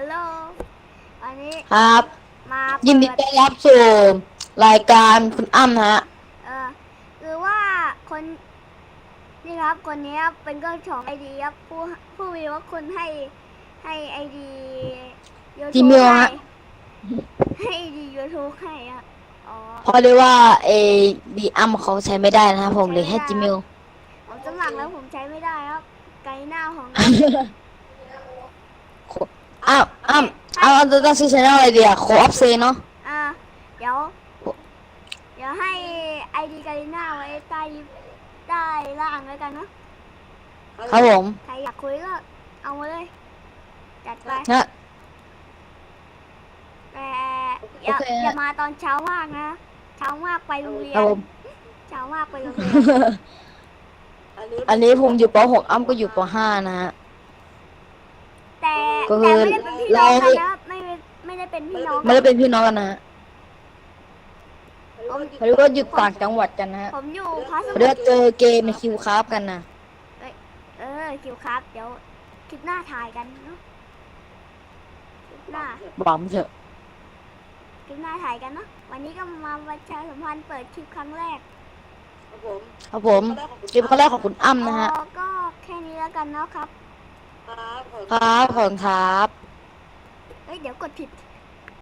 ฮัลโหลวันนี้ครับ มายินดีเปิต้อนรับสู่รายการคุณอ้ำนะฮะเออคือว่าคนนี่ครับคนนี้ครับเป็นเจ้าของไอดีครับผู้ผู้มีว่าคนให้ให้ไอดียูทูบ Gmail ให้ฮะให้ไอดียูทูบให้ครับอ๋อ เพราะเลยว่าเอดีอ้ำเขาใช้ไม่ได้นะครับผมเลยให้จิมิวผมสมัครแล้วผมใช้ไม่ได้ครับ ไกลหน้าของ อ้ำอ้ำอ้ำต้องชื่อชแนลอะไรดีอะโคออฟเซเนาะอ่าเดี๋ยว เดี๋ยวให้ไอดีกาลิน่าไว้ใต้ใต้ล่างแล้วกันเนาะครับผมใครอยากคุยก็เอามาเลยจัดไปนะแต่อย่าโอเคอย่ามาตอนเช้ามากนะเช้ามากไปโรงเรียครับนผมเช้ามากไปโรงเรียนอันนี้ผมอยู่ป .6 อ้ำก็อยู่ป .5 นะฮะแต่ ก็คืแต่อไม่ได้เป็นพี่น้องกันเรานะไม่ได้ไม่ได้เป็นพี่น้องไม่ได้เป็นพี่น้องกันนะฮะผมเขาเรียกว่าอยู่ต่างจังหวัดกันนะฮะผมอยู่พัสเขาดุเรียกว่าเจอเกมในคิวคราฟกันนะเออคิวครับ เดี๋ยวคลิปหน้าถ่ายกันเนาะคลิปหน้า บอกมนเถอะ คลิปหน้าถ่ายกันเนาะวันนี้ก็มาประชาสัมพันธ์เปิดคลิปครั้งแรกครับผมคลิปข้อแรกของคุณอ้ำนะฮะอ๋อก็แค่นี้แล้วกันเนาะครับ ครับขอบคุณครับเฮ้ยเดี๋ยวกดผิด